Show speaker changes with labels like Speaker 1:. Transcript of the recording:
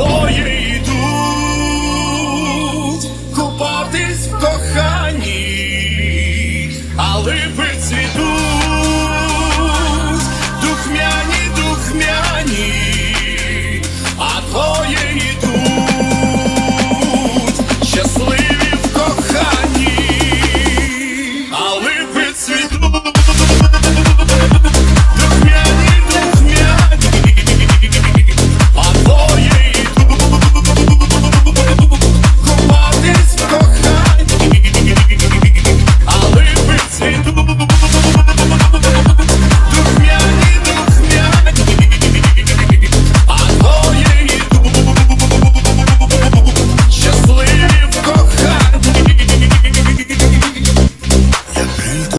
Speaker 1: Двоє йдуть купатись в коханні, а липи цвітуть, духмяні, духмяні.